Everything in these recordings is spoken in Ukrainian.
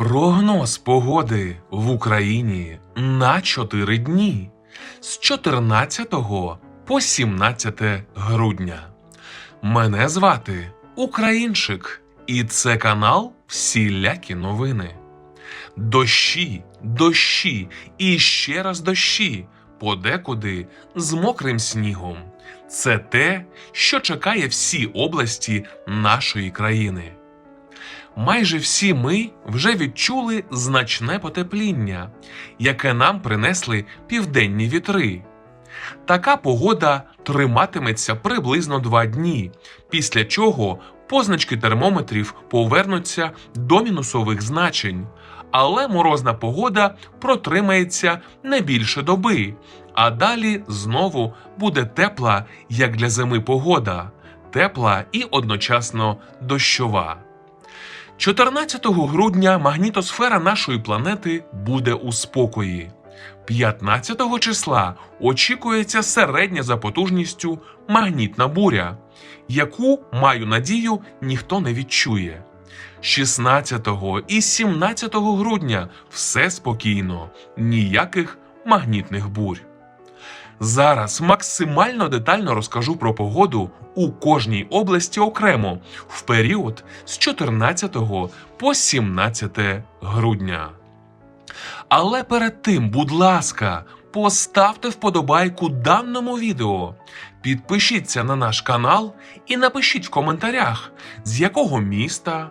Прогноз погоди в Україні на 4 дні з 14 по 17 грудня. Мене звати Українчик, і це канал Всілякі новини. Дощі, дощі і ще раз дощі, подекуди з мокрим снігом. Це те, що чекає всі області нашої країни. Майже всі ми вже відчули значне потепління, яке нам принесли південні вітри. Така погода триматиметься приблизно два дні, після чого позначки термометрів повернуться до мінусових значень, але морозна погода протримається не більше доби, а далі знову буде тепла, як для зими погода, тепла і одночасно дощова. 14 грудня магнітосфера нашої планети буде у спокої. 15 числа очікується середня за потужністю магнітна буря, яку, маю надію, ніхто не відчує. 16 і 17 грудня все спокійно, ніяких магнітних бурь. Зараз максимально детально розкажу про погоду у кожній області окремо в період з 14 по 17 грудня. Але перед тим, будь ласка, поставте вподобайку даному відео, підпишіться на наш канал і напишіть в коментарях, з якого міста,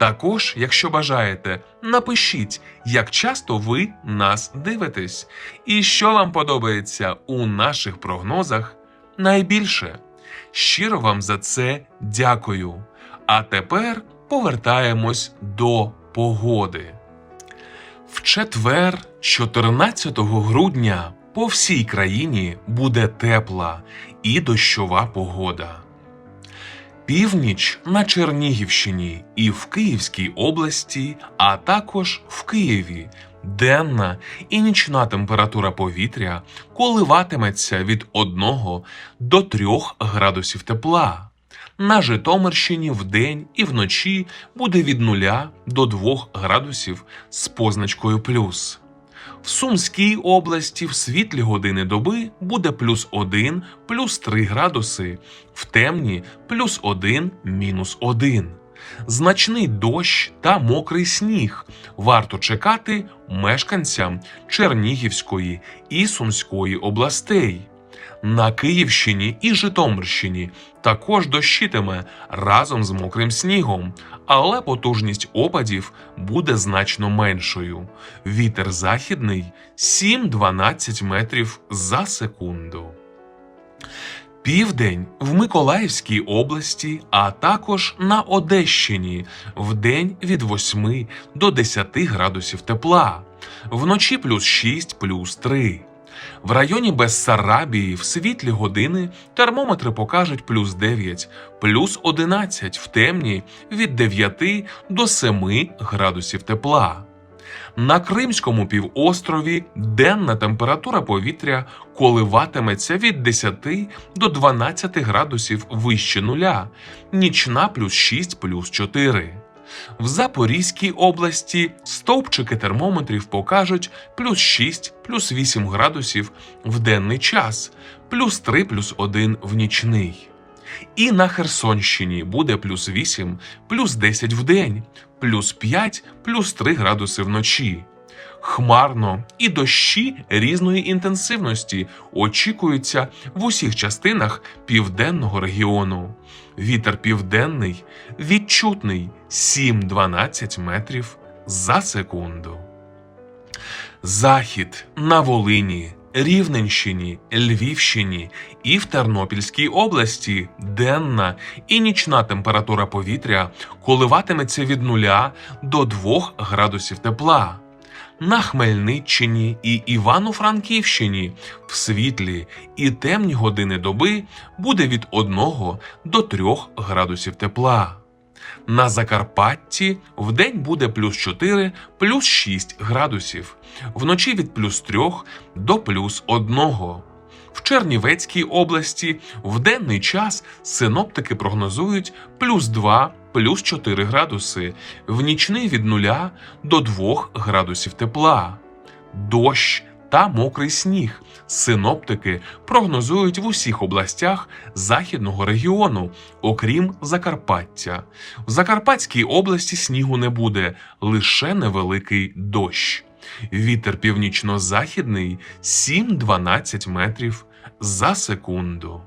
Також, якщо бажаєте, напишіть, як часто ви нас дивитесь, і що вам подобається у наших прогнозах найбільше. Щиро вам за це дякую. А тепер повертаємось до погоди. В четвер, 14 грудня, по всій країні буде тепла і дощова погода. Північ на Чернігівщині і в Київській області, а також в Києві. Денна і нічна температура повітря коливатиметься від 1 до 3 градусів тепла. На Житомирщині вдень і вночі буде від 0 до 2 градусів з позначкою плюс. В Сумській області в світлі години доби буде плюс 1, плюс 3 градуси, в темні плюс 1, мінус 1. Значний дощ та мокрий сніг варто чекати мешканцям Чернігівської і Сумської областей. На Київщині і Житомирщині також дощитиме разом з мокрим снігом, але потужність опадів буде значно меншою. Вітер західний 7-12 метрів за секунду. Південь в Миколаївській області, а також на Одещині в день від 8 до 10 градусів тепла, вночі плюс 6, плюс 3. В районі Бессарабії в світлі години термометри покажуть плюс 9, плюс 11 в темні від 9 до 7 градусів тепла. На Кримському півострові денна температура повітря коливатиметься від 10 до 12 градусів вище нуля, нічна плюс 6 плюс 4. В Запорізькій області стовпчики термометрів покажуть плюс 6 плюс 8 градусів в денний час, плюс 3 плюс 1 в нічний. І на Херсонщині буде плюс 8, плюс 10 в день, плюс 5, плюс 3 градуси вночі. Хмарно і дощі різної інтенсивності очікуються в усіх частинах південного регіону. Вітер південний відчутний 7-12 метрів за секунду. Захід на Волині, Рівненщині, Львівщині і в Тернопільській області денна і нічна температура повітря коливатиметься від 0 до 2 градусів тепла. На Хмельниччині і Івано-Франківщині в світлі і темні години доби буде від 1 до 3 градусів тепла. На Закарпатті вдень буде плюс 4, плюс 6 градусів, вночі від плюс 3 до плюс 1. В Чернівецькій області в денний час синоптики прогнозують плюс 2, плюс 4 градуси, в нічний від 0 до 2 градусів тепла. Дощ та мокрий сніг синоптики прогнозують в усіх областях західного регіону, окрім Закарпаття. В Закарпатській області снігу не буде, лише невеликий дощ. Вітер північно-західний 7-12 метрів за секунду.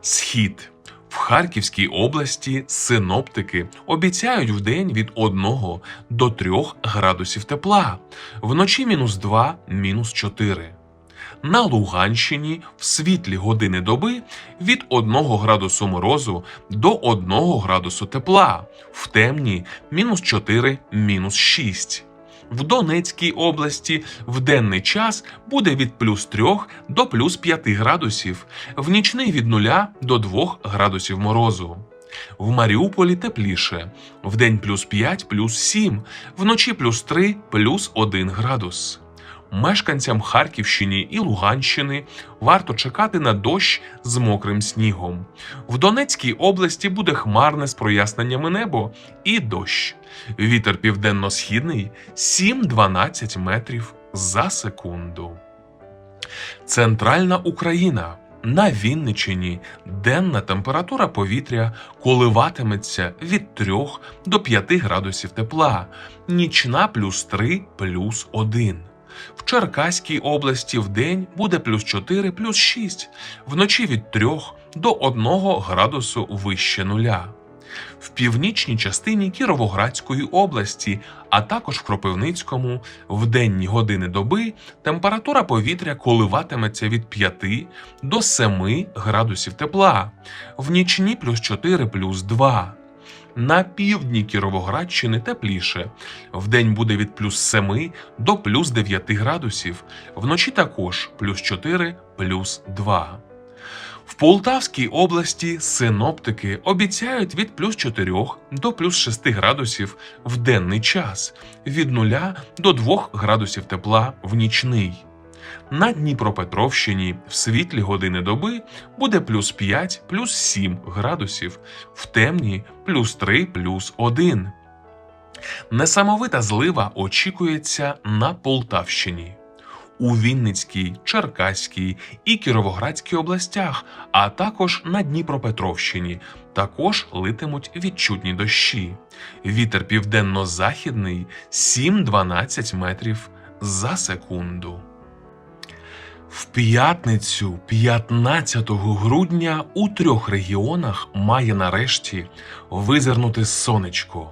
Схід. В Харківській області синоптики обіцяють вдень від 1 до 3 градусів тепла, вночі мінус 2, мінус 4. На Луганщині в світлі години доби від 1 градусу морозу до 1 градусу тепла, в темні мінус 4, мінус 6. В Донецькій області в денний час буде від плюс 3 до плюс 5 градусів, в нічний від 0 до 2 градусів морозу. В Маріуполі тепліше, в день плюс 5, плюс 7, вночі плюс 3, плюс 1 градус. Мешканцям Харківщини і Луганщини варто чекати на дощ з мокрим снігом. В Донецькій області буде хмарне з проясненнями небо і дощ. Вітер південно-східний 7-12 метрів за секунду. Центральна Україна. На Вінничині денна температура повітря коливатиметься від 3 до 5 градусів тепла, нічна плюс 3 плюс 1. В Черкаській області в день буде плюс 4 плюс 6, вночі від 3 до 1 градусу вище нуля. В північній частині Кіровоградської області, а також в Кропивницькому, в денні години доби температура повітря коливатиметься від 5 до 7 градусів тепла, в нічні плюс 4 плюс 2. На півдні Кіровоградщини тепліше. Вдень буде від плюс 7 до плюс 9 градусів, вночі також плюс 4 плюс 2. В Полтавській області синоптики обіцяють від плюс 4 до плюс 6 градусів в денний час, від 0 до 2 градусів тепла в нічний. На Дніпропетровщині в світлі години доби буде плюс 5 плюс 7 градусів, в темні плюс 3 плюс 1. Несамовита злива очікується на Полтавщині. У Вінницькій, Черкаській і Кіровоградській областях, а також на Дніпропетровщині також литимуть відчутні дощі. Вітер південно-західний 7-12 метрів за секунду. В п'ятницю, 15 грудня, у трьох регіонах має нарешті визирнути сонечко.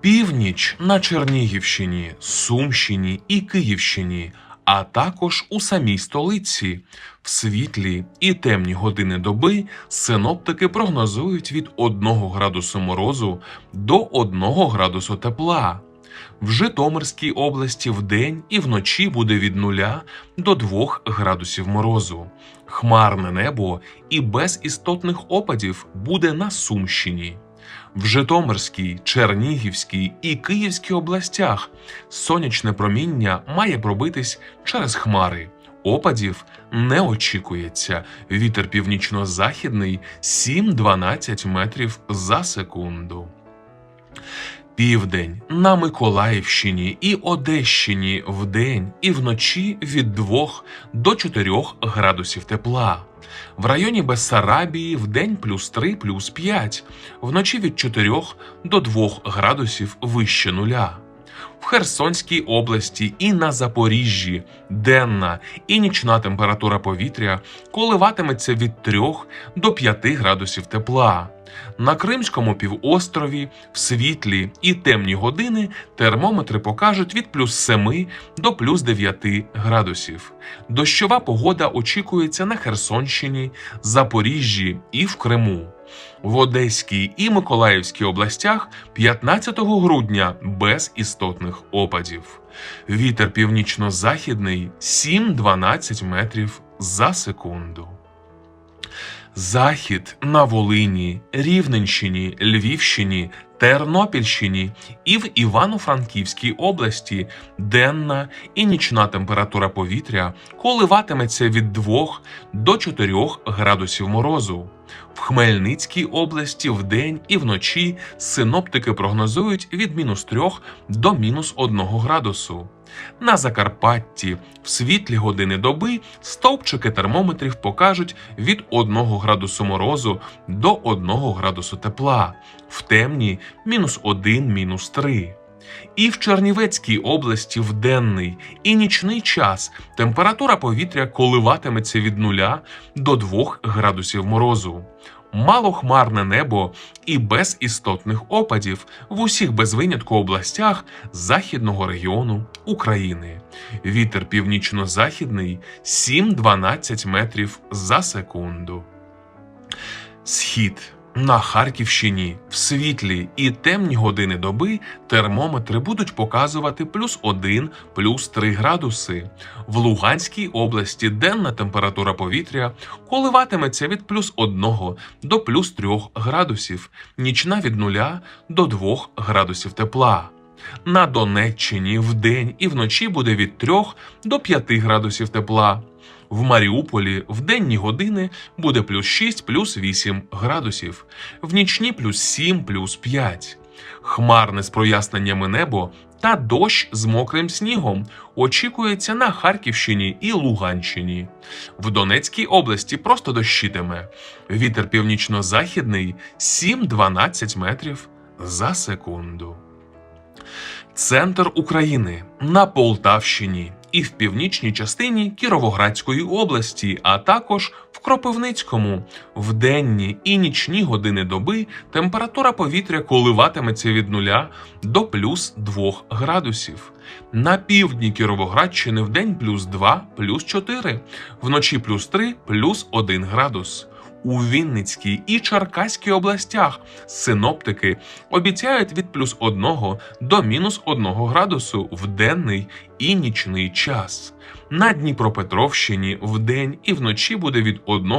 Північ на Чернігівщині, Сумщині і Київщині, а також у самій столиці. В світлі і темні години доби синоптики прогнозують від 1 градусу морозу до 1 градусу тепла. В Житомирській області вдень і вночі буде від 0 до 2 градусів морозу. Хмарне небо і без істотних опадів буде на Сумщині. В Житомирській, Чернігівській і Київській областях сонячне проміння має пробитись через хмари. Опадів не очікується. Вітер північно-західний 7-12 метрів за секунду. Південь на Миколаївщині і Одещині вдень і вночі від 2 до 4 градусів тепла. В районі Бессарабії вдень плюс 3 плюс 5, вночі від 4 до 2 градусів вище нуля. В Херсонській області і на Запоріжжі денна і нічна температура повітря коливатиметься від 3 до 5 градусів тепла. На Кримському півострові в світлі і темні години термометри покажуть від плюс 7 до плюс 9 градусів. Дощова погода очікується на Херсонщині, Запоріжжі і в Криму. В Одеській і Миколаївській областях 15 грудня без істотних опадів. Вітер північно-західний 7-12 метрів за секунду. Захід на Волині, Рівненщині, Львівщині, Тернопільщині і в Івано-Франківській області денна і нічна температура повітря коливатиметься від 2 до 4 градусів морозу. В Хмельницькій області вдень і вночі синоптики прогнозують від мінус 3 до мінус 1 градусу. На Закарпатті в світлі години доби стовпчики термометрів покажуть від 1 градусу морозу до 1 градусу тепла, в темні мінус 1, мінус 3. І в Чернівецькій області в денний і нічний час температура повітря коливатиметься від 0 до 2 градусів морозу. Малохмарне небо і без істотних опадів в усіх без винятку областях західного регіону України. Вітер північно-західний 7-12 метрів за секунду. Схід на Харківщині в світлі і темні години доби термометри будуть показувати плюс 1, плюс 3 градуси. В Луганській області денна температура повітря коливатиметься від плюс 1 до плюс 3 градусів, нічна від 0 до 2 градусів тепла. На Донеччині вдень і вночі буде від 3 до 5 градусів тепла. В Маріуполі в денні години буде плюс 6, плюс 8 градусів, в нічні плюс 7, плюс 5. Хмарне з проясненнями небо та дощ з мокрим снігом очікується на Харківщині і Луганщині. В Донецькій області просто дощитиме. Вітер північно-західний 7-12 метрів за секунду. Центр України на Полтавщині і в північній частині Кіровоградської області, а також в Кропивницькому. В денні і нічні години доби температура повітря коливатиметься від 0 до плюс 2 градусів. На півдні Кіровоградщини в день плюс 2, плюс 4, вночі плюс 3, плюс 1 градус. У Вінницькій і Черкаській областях синоптики обіцяють від плюс 1 до мінус 1 градусу в денний і нічний час. На Дніпропетровщині вдень і вночі буде від 1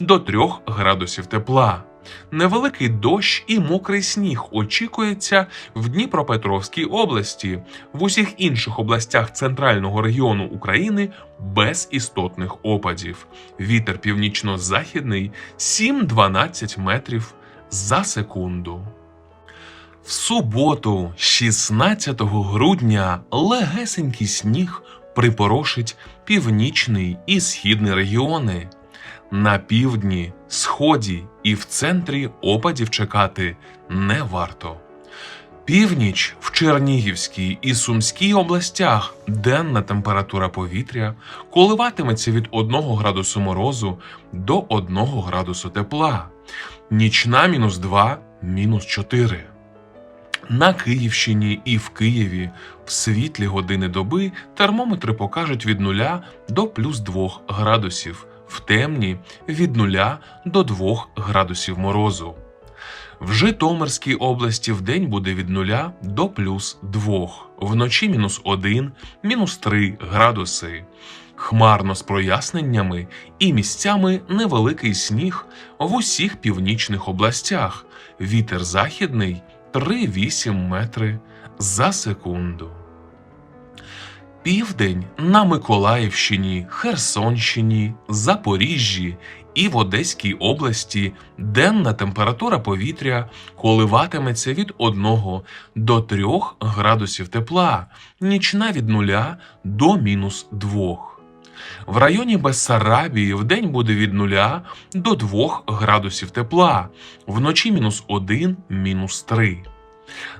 до 3 градусів тепла. Невеликий дощ і мокрий сніг очікується в Дніпропетровській області, в усіх інших областях центрального регіону України без істотних опадів. Вітер північно-західний 7-12 метрів за секунду. В суботу, 16 грудня, легесенький сніг припорошить північний і східний регіони. На півдні, сході і в центрі опадів чекати не варто. Північ в Чернігівській і Сумській областях денна температура повітря коливатиметься від 1 градусу морозу до 1 градусу тепла, нічна мінус 2, мінус 4. На Київщині і в Києві в світлі години доби термометри покажуть від 0 до плюс 2 градусів, в темні від 0 до 2 градусів морозу. В Житомирській області вдень буде від 0 до плюс 2, вночі мінус 1, мінус 3 градуси. Хмарно з проясненнями і місцями невеликий сніг в усіх північних областях. Вітер західний 3-8 метри за секунду. Південь на Миколаївщині, Херсонщині, Запоріжжі і в Одеській області денна температура повітря коливатиметься від 1 до 3 градусів тепла, нічна від 0 до мінус 2. В районі Бессарабії вдень буде від 0 до 2 градусів тепла, вночі мінус 1, мінус 3.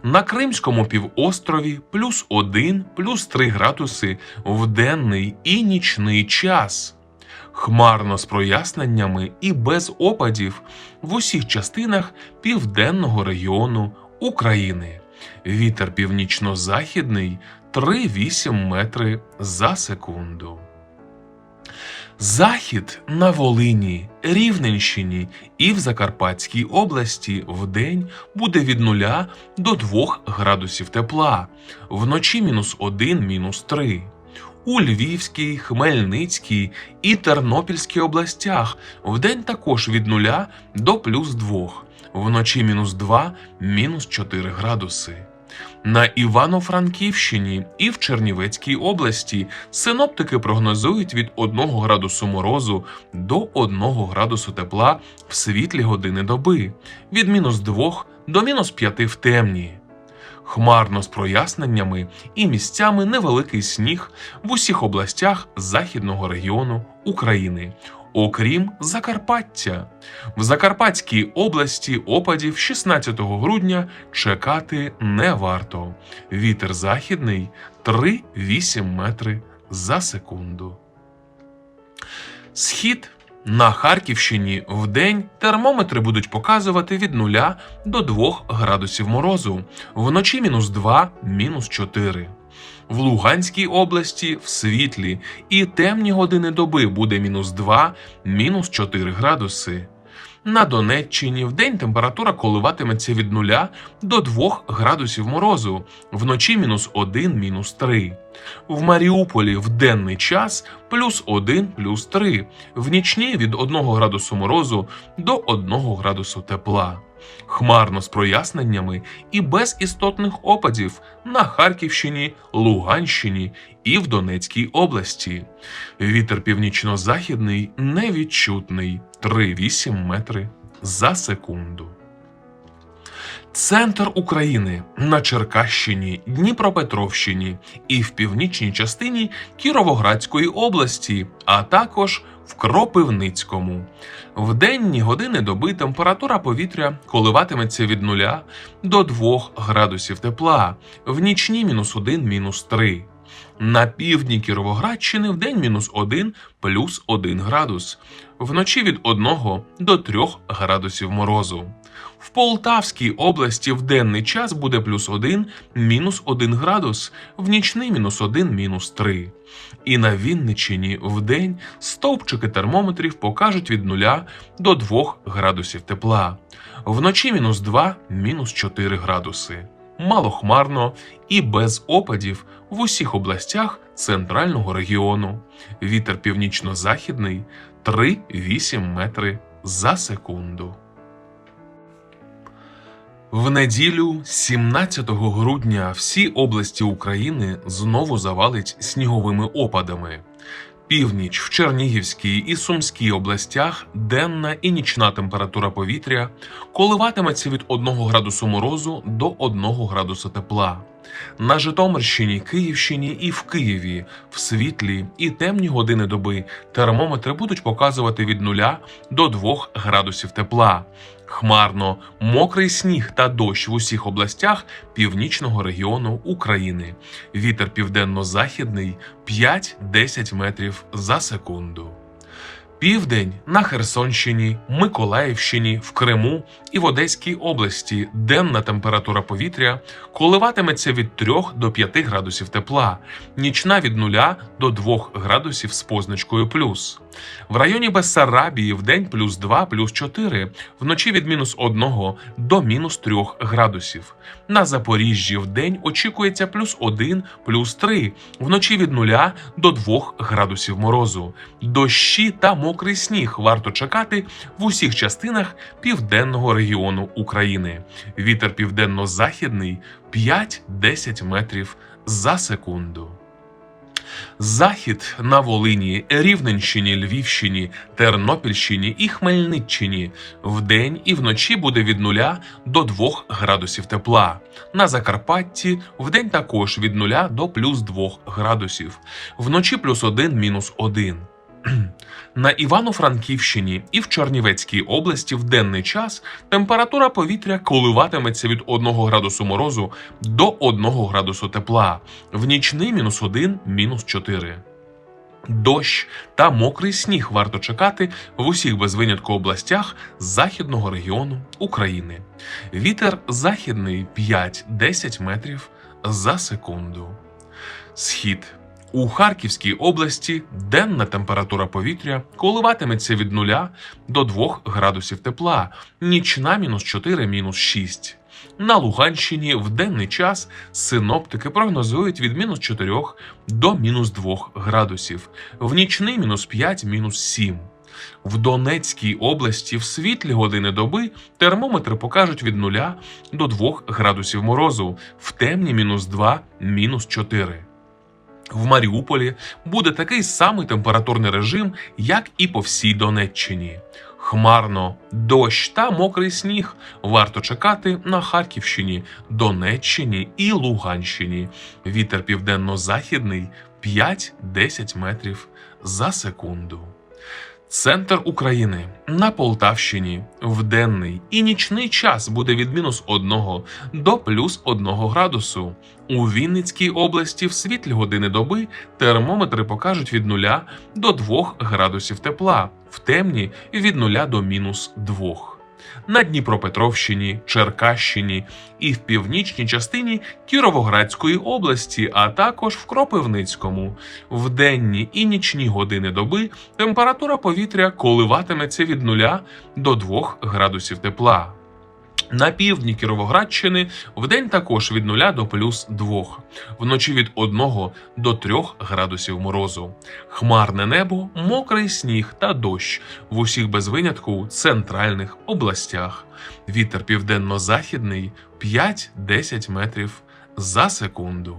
На Кримському півострові плюс 1, плюс 3 градуси в денний і нічний час. Хмарно з проясненнями і без опадів в усіх частинах південного регіону України. Вітер північно-західний 3-8 метри за секунду. Захід на Волині, Рівненщині і в Закарпатській області вдень буде від 0 до 2 градусів тепла, вночі мінус 1, мінус 3. У Львівській, Хмельницькій і Тернопільській областях вдень також від 0 до плюс 2, вночі мінус 2, мінус 4 градуси. На Івано-Франківщині і в Чернівецькій області синоптики прогнозують від 1 градусу морозу до 1 градусу тепла в світлі години доби, від мінус 2 до мінус 5 в темні. Хмарно з проясненнями і місцями невеликий сніг в усіх областях західного регіону України, окрім Закарпаття. В Закарпатській області опадів 16 грудня чекати не варто. Вітер західний 3-8 метри за секунду. Схід на Харківщині в день термометри будуть показувати від 0 до 2 градусів морозу, вночі мінус 2, мінус 4. В Луганській області в світлі і темні години доби буде мінус 2, мінус 4 градуси. На Донеччині в день температура коливатиметься від 0 до 2 градусів морозу, вночі мінус 1, мінус 3. В Маріуполі в денний час плюс 1, плюс 3, в нічні від 1 градусу морозу до 1 градусу тепла. Хмарно з проясненнями і без істотних опадів на Харківщині, Луганщині і в Донецькій області. Вітер північно-західний невідчутний 3,8 метри за секунду. Центр України на Черкащині, Дніпропетровщині і в північній частині Кіровоградської області, а також в Кропивницькому. В денні години доби температура повітря коливатиметься від 0 до 2 градусів тепла, в нічні мінус 1, мінус 3. На півдні Кіровоградщини в день мінус 1 плюс 1 градус, вночі від 1 до 3 градусів морозу. В Полтавській області в денний час буде плюс 1, мінус 1 градус, в нічний мінус 1, мінус 3. І на Вінниччині в день стовпчики термометрів покажуть від 0 до 2 градусів тепла, вночі мінус 2, мінус 4 градуси. Малохмарно і без опадів в усіх областях центрального регіону. Вітер північно-західний 3-8 метри за секунду. В неділю, 17 грудня, всі області України знову завалить сніговими опадами. Північ в Чернігівській і Сумській областях денна і нічна температура повітря коливатиметься від 1 градусу морозу до 1 градуса тепла. На Житомирщині, Київщині і в Києві в світлі і темні години доби термометри будуть показувати від 0 до 2 градусів тепла. Хмарно, мокрий сніг та дощ в усіх областях північного регіону України. Вітер південно-західний 5-10 метрів за секунду. Південь на Херсонщині, Миколаївщині, в Криму і в Одеській області денна температура повітря коливатиметься від 3 до 5 градусів тепла, нічна від 0 до 2 градусів з позначкою плюс. В районі Бессарабії в день плюс 2, плюс 4, вночі від мінус 1 до мінус 3 градусів. На Запоріжжі в день очікується плюс 1, плюс 3, вночі від 0 до 2 градусів морозу. Дощі та мокрий сніг варто чекати в усіх частинах південного регіону України. Вітер південно-західний 5-10 метрів за секунду. Захід на Волині, Рівненщині, Львівщині, Тернопільщині і Хмельниччині вдень і вночі буде від 0 до 2 градусів тепла. На Закарпатті вдень також від 0 до плюс 2 градусів, вночі плюс 1 мінус 1. На Івано-Франківщині і в Чернівецькій області в денний час температура повітря коливатиметься від 1 градусу морозу до 1 градусу тепла, в нічний мінус 1, мінус 4. Дощ та мокрий сніг варто чекати в усіх без винятку областях західного регіону України. Вітер західний 5-10 метрів за секунду. Схід У Харківській області денна температура повітря коливатиметься від 0 до 2 градусів тепла, нічна мінус 4 мінус 6. На Луганщині в денний час синоптики прогнозують від мінус 4 до мінус 2 градусів, в нічний мінус 5 мінус 7. В Донецькій області в світлі години доби термометри покажуть від 0 до 2 градусів морозу, в темні мінус 2 мінус 4. В Маріуполі буде такий самий температурний режим, як і по всій Донеччині. Хмарно, дощ та мокрий сніг варто чекати на Харківщині, Донеччині і Луганщині. Вітер південно-західний 5-10 метрів за секунду. Центр України на Полтавщині в денний і нічний час буде від мінус 1 до плюс 1 градусу. У Вінницькій області в світлі години доби термометри покажуть від 0 до 2 градусів тепла, в темні від 0 до мінус 2. На Дніпропетровщині, Черкащині і в північній частині Кіровоградської області, а також в Кропивницькому. В денні і нічні години доби температура повітря коливатиметься від 0 до 2 градусів тепла. На півдні Кіровоградщини вдень також від 0 до плюс 2, вночі від 1 до 3 градусів морозу. Хмарне небо, мокрий сніг та дощ в усіх без винятку центральних областях. Вітер південно-західний 5-10 метрів за секунду.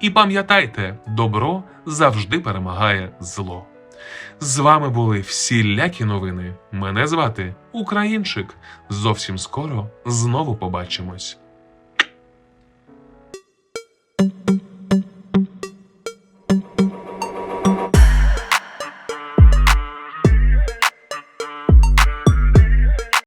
І пам'ятайте, добро завжди перемагає зло. З вами були всілякі новини. Мене звати Українчик. Зовсім скоро знову побачимось.